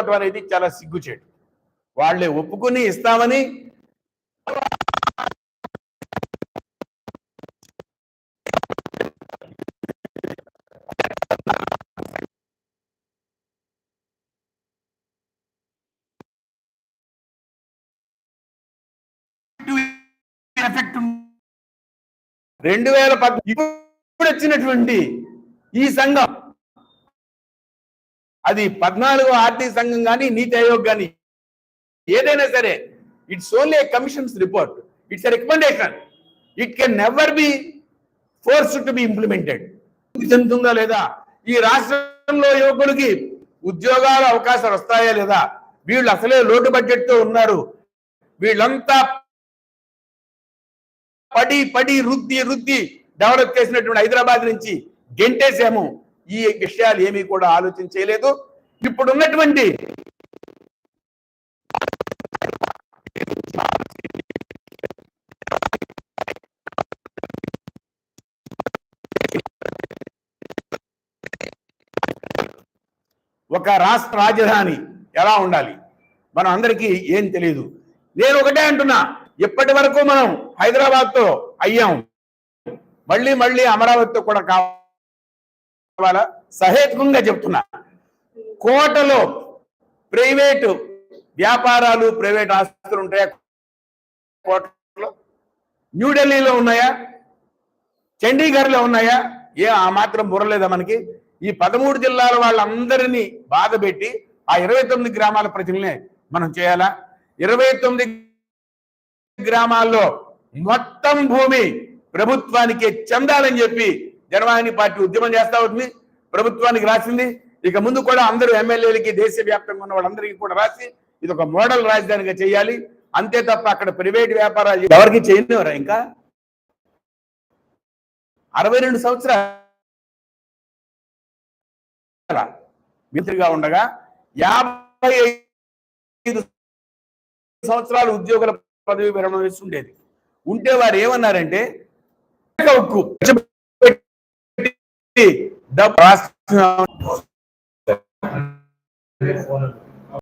ఒప్పుకోవటం అనేది చాలా సిగ్గుచేటు. వాళ్ళే ఒప్పుకుని ఇస్తామని ఎఫెక్ట్ రెండు వేల పద్ ఇప్పుడు వచ్చినటువంటి ఈ సంఘం అది పద్నాలుగో ఆర్థిక సంఘం కానీ నీతి ఆయోగ్ కానీ ఏదైనా సరే it's only a commission's report it's a recommendation. It can never be forced to be implemented. చెందుతుందా లేదా? ఈ రాష్ట్రంలో యువకులకి ఉద్యోగాల అవకాశాలు వస్తాయా లేదా? వీళ్ళు అసలే లోటు బడ్జెట్తో ఉన్నారు. వీళ్ళంతా పడి పడి రుద్ది రుద్ది డెవలప్ చేసినటువంటి హైదరాబాద్ నుంచి గెంటేసాము ఈ విషయాలు ఏమీ కూడా ఆలోచన చేయలేదు. ఇప్పుడు ఉన్నటువంటి ఒక రాష్ట్ర రాజధాని ఎలా ఉండాలి? మనం అందరికీ ఏం తెలియదు నేను ఒకటే అంటున్నా ఇప్పటి వరకు మనం హైదరాబాద్తో అయ్యాం. మళ్ళీ మళ్ళీ అమరావతితో కూడా కావాలి. సహేతుకంగా చెప్తున్నా. కోటలో ప్రైవేటు వ్యాపారాలు ప్రైవేట్ ఆస్తులు ఉంటాయా? కోటలో? న్యూఢిల్లీలో ఉన్నాయా? చండీగఢ్లో ఉన్నాయా? ఏ ఆ మాత్రం బుర్రలేదా మనకి? ఈ పదమూడు జిల్లాల వాళ్ళందరినీ బాధ పెట్టి ఆ ఇరవై తొమ్మిది గ్రామాల ప్రజల్ని మనం చేయాలా? ఇరవై తొమ్మిది గ్రామాల్లో మొత్తం భూమి ప్రభుత్వానికి చెందాలని చెప్పి జనవాహిని పార్టీ ఉద్యమం చేస్తా ఉంది. ప్రభుత్వానికి రాసింది. ఇక ముందు కూడా అందరూ ఎమ్మెల్యేలకి దేశవ్యాప్తంగా ఉన్న వాళ్ళందరికీ కూడా రాసి ఇది ఒక మోడల్ రాజధానిగా చేయాలి. అంతే తప్ప అక్కడ ప్రైవేట్ వ్యాపారాలు ఎవరికి చేయనివరా ఇంకా? అరవై రెండు సంవత్సరాల మిత్రిగా ఉండగా యాభై ఐదు సంవత్సరాలు ఉద్యోగుల పదవి విరమణ ఉండేది ఉంటే వారు ఏమన్నారంటే ఉక్కు డబ్బు రాష్ట్ర